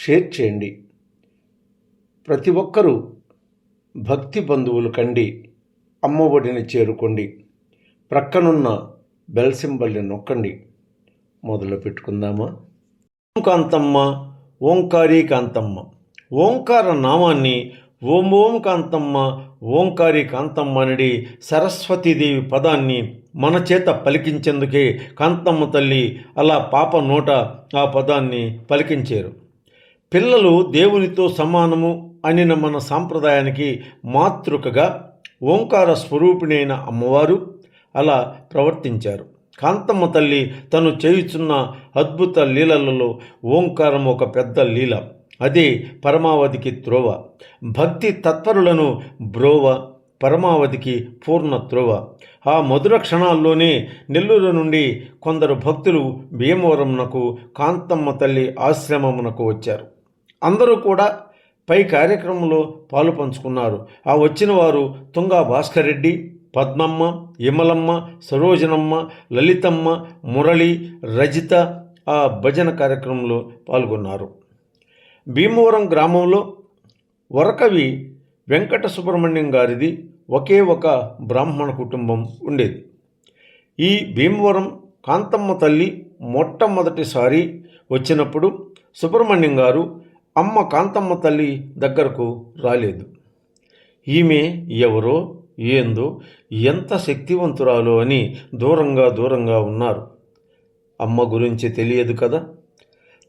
Share చేయండి. ప్రతి ఒక్కరూ భక్తి బంధువులు కండి అమ్మఒడిని చేరుకోండి ప్రక్కనున్న బెల్ సింబల్ని నొక్కండి. మొదలు పెట్టుకుందామా? ఓం కాంతమ్మ ఓంకారీ కాంతమ్మ. ఓంకార నామాన్ని ఓం ఓం కాంతమ్మ ఓంకారి కాంతమ్మ అనడి సరస్వతీదేవి పదాన్ని మన చేత పలికించేందుకే కాంతమ్మ తల్లి అలా పాప నోట ఆ పదాన్ని పలికించారు. పిల్లలు దేవునితో సమానము అనిన మన సాంప్రదాయానికి మాతృకగా ఓంకార స్వరూపిణైన అమ్మవారు అలా ప్రవర్తించారు. కాంతమ్మ తల్లి తను చేయుచున్న అద్భుత లీలలలో ఓంకారం ఒక పెద్ద లీల. అదే పరమావధికి త్రోవ. భక్తి తత్పరులను బ్రోవ పరమావధికి పూర్ణ త్రోవ. ఆ మధుర క్షణాల్లోనే నెల్లూరు నుండి కొందరు భక్తులు భీమవరంనకు కాంతమ్మ తల్లి ఆశ్రమమునకు వచ్చారు. అందరూ కూడా పై కార్యక్రమంలో పాలు పంచుకున్నారు. ఆ వచ్చిన వారు తుంగా భాస్కర్ రెడ్డి పద్మమ్మ యమలమ్మ సరోజనమ్మ లలితమ్మ మురళి రజిత ఆ భజన కార్యక్రమంలో పాల్గొన్నారు. భీమవరం గ్రామంలో వరకవి వెంకట సుబ్రహ్మణ్యం గారిది ఒకే ఒక బ్రాహ్మణ కుటుంబం ఉండేది. ఈ భీమవరం కాంతమ్మ తల్లి మొట్టమొదటిసారి వచ్చినప్పుడు సుబ్రహ్మణ్యం గారు అమ్మ కాంతమ్మ తల్లి దగ్గరకు రాలేదు. ఈమె ఎవరో ఏందో ఎంత శక్తివంతురాలో అని దూరంగా దూరంగా ఉన్నారు. అమ్మ గురించి తెలియదు కదా?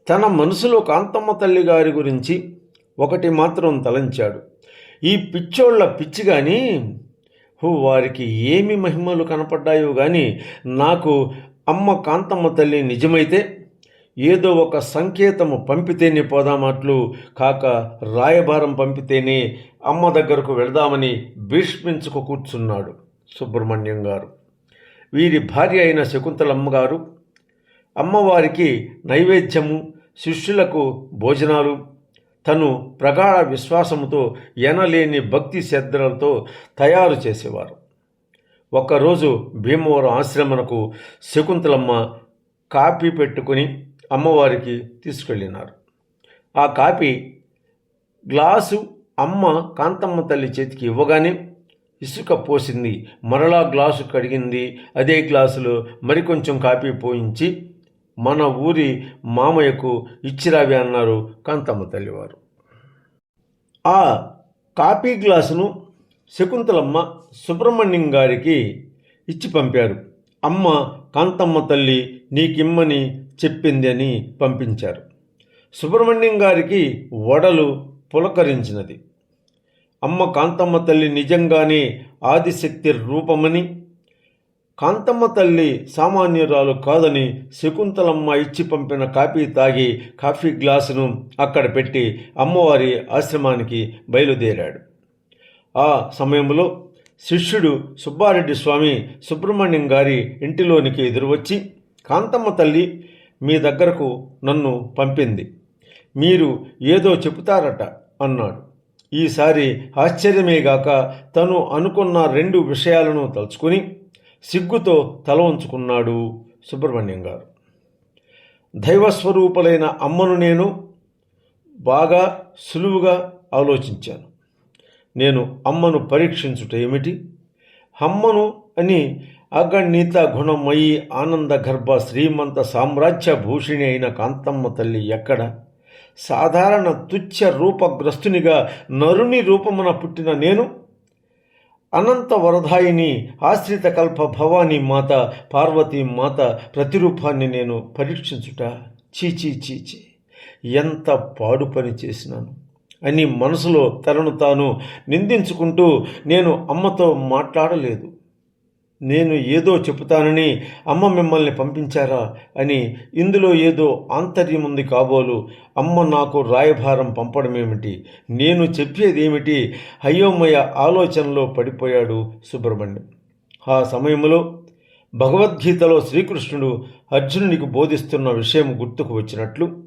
తన మనసులో కాంతమ్మ తల్లి గారి గురించి ఒకటి మాత్రం తలంచాడు. ఈ పిచ్చోళ్ళ పిచ్చి కానీ వారికి ఏమి మహిమలు కనపడ్డాయో కానీ నాకు అమ్మ కాంతమ్మ తల్లి నిజమైతే ఏదో ఒక సంకేతము పంపితేనే పోదామట్లు కాక రాయబారం పంపితేనే అమ్మ దగ్గరకు వెళదామని భీష్మించుకు కూర్చున్నాడు సుబ్రహ్మణ్యం గారు. వీరి భార్య అయిన శకుంతలమ్మ గారు అమ్మవారికి నైవేద్యము శిష్యులకు భోజనాలు తను ప్రగాఢ విశ్వాసముతో ఎనలేని భక్తి శ్రద్ధలతో తయారు చేసేవారు. ఒకరోజు భీమవరం ఆశ్రమనకు శకుంతలమ్మ కాపీ పెట్టుకుని అమ్మవారికి తీసుకెళ్ళినారు. ఆ కాపీ గ్లాసు అమ్మ కాంతమ్మ తల్లి చేతికి ఇవ్వగానే ఇసుక పోసింది. మరలా గ్లాసు కడిగింది. అదే గ్లాసులో మరికొంచెం కాపీ పోయించి మన ఊరి మామయ్యకు ఇచ్చిరావి అన్నారు కాంతమ్మ తల్లివారు. ఆ కాపీ గ్లాసును శకుంతలమ్మ సుబ్రహ్మణ్యం గారికి ఇచ్చి పంపారు. అమ్మ కాంతమ్మ తల్లి నీకిమ్మని చెప్పింది అని పంపించారు. సుబ్రహ్మణ్యం గారికి వడలు పులకరించినది. అమ్మ కాంతమ్మ తల్లి నిజంగానే ఆదిశక్తి రూపమని కాంతమ్మ తల్లి సామాన్యురాలు కాదని శకుంతలమ్మ ఇచ్చి పంపిన కాఫీ తాగి కాఫీ గ్లాసును అక్కడ పెట్టి అమ్మవారి ఆశ్రమానికి బయలుదేరాడు. ఆ సమయంలో శిష్యుడు సుబ్బారెడ్డి స్వామి సుబ్రహ్మణ్యం గారి ఇంటిలోనికి ఎదురువచ్చి కాంతమ్మ తల్లి మీ దగ్గరకు నన్ను పంపింది. మీరు ఏదో చెబుతారట అన్నాడు. ఈసారి ఆశ్చర్యమేగాక తను అనుకున్న రెండు విషయాలను తలుచుకుని సిగ్గుతో తల ఉంచుకున్నాడు సుబ్రహ్మణ్యం గారు. దైవస్వరూపులైన అమ్మను నేను బాగా సులువుగా ఆలోచించాను. నేను అమ్మను పరీక్షించుట ఏమిటి? అమ్మను అని అగణిత గుణమయి ఆనంద గర్భ శ్రీమంత సామ్రాజ్య భూషిణి అయిన కాంతమ్మ తల్లి ఎక్కడ? సాధారణ తుచ్చ రూపగ్రస్తునిగా నరుని రూపమున పుట్టిన నేను? అనంత వరదాయిని ఆశ్రిత కల్ప భవానీ మాత పార్వతీ మాత ప్రతిరూపాన్ని నేను పరీక్షించుట? చీచీ చీచీ ఎంత పాడు పని చేసినాను. అని మనసులో తనను తాను నిందించుకుంటూ నేను అమ్మతో మాట్లాడలేదు. నేను ఏదో చెబుతానని అమ్మ మిమ్మల్ని పంపించారా అని ఇందులో ఏదో ఆంతర్యం ఉంది కాబోలు. అమ్మ నాకు రాయభారం పంపడమేమిటి? నేను చెప్పేదేమిటి? అయోమయ ఆలోచనలో పడిపోయాడు సుబ్రహ్మణ్యం. ఆ సమయంలో భగవద్గీతలో శ్రీకృష్ణుడు అర్జునునికి బోధిస్తున్న విషయం గుర్తుకు వచ్చినట్లు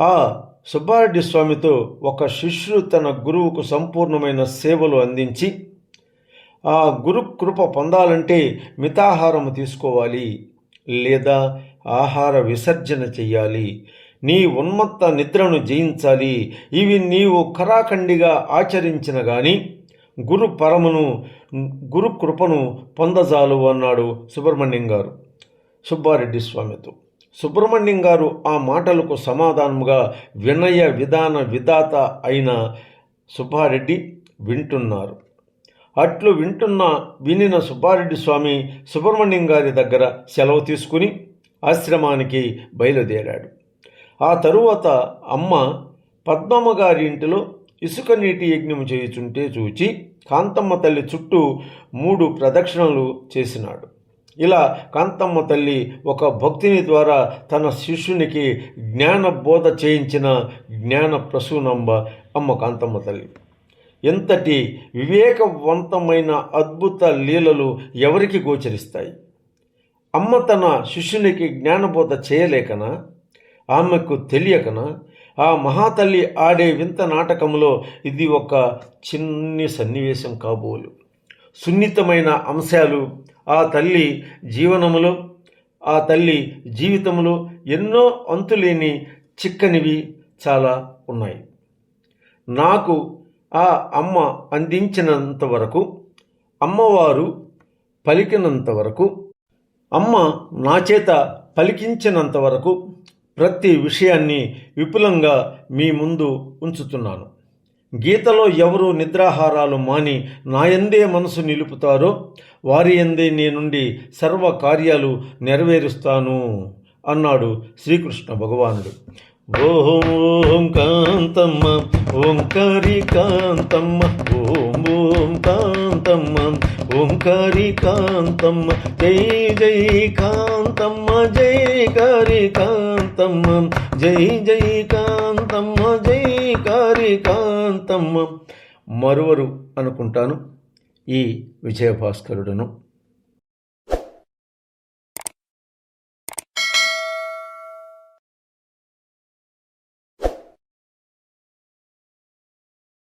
ఆ సుబ్బారెడ్డి స్వామితో ఒక శిష్యుడు తన గురువుకు సంపూర్ణమైన సేవలు అందించి ఆ గురు కృప పొందాలంటే మితాహారం తీసుకోవాలి లేదా ఆహార విసర్జన చెయ్యాలి. నీ ఉన్మత్త నిద్రను జయించాలి. ఇవి నీవు కరాఖండిగా ఆచరించిన గాని గురు పరమును గురు కృపను పొందజాలు అన్నాడు సుబ్రహ్మణ్యం గారు సుబ్బారెడ్డి స్వామితో. సుబ్రహ్మణ్యం గారు ఆ మాటలకు సమాధానముగా వినయ విధాన విధాత అయిన సుబ్బారెడ్డి వింటున్నారు. అట్లు వింటున్న వినిన సుబ్బారెడ్డి స్వామి సుబ్రహ్మణ్యం గారి దగ్గర సెలవు తీసుకుని ఆశ్రమానికి బయలుదేరాడు. ఆ తరువాత అమ్మ పద్మమ్మ గారి ఇంటిలో ఇసుక నీటి యజ్ఞం చేయుచుంటే చూచి కాంతమ్మ తల్లి చుట్టూ మూడు ప్రదక్షిణలు చేసినాడు. ఇలా కాంతమ్మ తల్లి ఒక భక్తిని ద్వారా తన శిష్యునికి జ్ఞానబోధ చేయించిన జ్ఞాన ప్రసూనంబ అమ్మ కాంతమ్మ తల్లి. ఎంతటి వివేకవంతమైన అద్భుత లీలలు ఎవరికి గోచరిస్తాయి? అమ్మ తన శిష్యునికి జ్ఞానబోధ చేయలేకనా? ఆమెకు తెలియకనా? ఆ మహాతల్లి ఆడే వింత నాటకంలో ఇది ఒక చిన్ని సన్నివేశం కాబోలు. సున్నితమైన అంశాలు. ఆ తల్లి జీవనములో ఆ తల్లి జీవితంలో ఎన్నో అంతులేని చిక్కనివి చాలా ఉన్నాయి. నాకు ఆ అమ్మ అందించినంత వరకు అమ్మవారు పలికినంత వరకు అమ్మ నా చేత పలికించినంత వరకు ప్రతి విషయాన్ని విపులంగా మీ ముందు ఉంచుతున్నాను. గీతలో ఎవరు నిద్రాహారాలు మాని నాయందే మనసు నిలుపుతారో వారి ఎందే నేనుండి సర్వ కార్యాలు నెరవేరుస్తాను అన్నాడు శ్రీకృష్ణ భగవానుడు. ఓం ఓం కాంతమ్మ ఓంకారి కాంతమ్మ ఓం ఓం కాంతమ్మ. ఓంకారి కాంతమ్మ జై జై కాంతమ్మ జై కారి కాంతమ్మ జై జై కాంతమ్మ జై కారి కాంతమ్మ మరువరు అనుకుంటాను ఈ విజయభాస్కరుడును.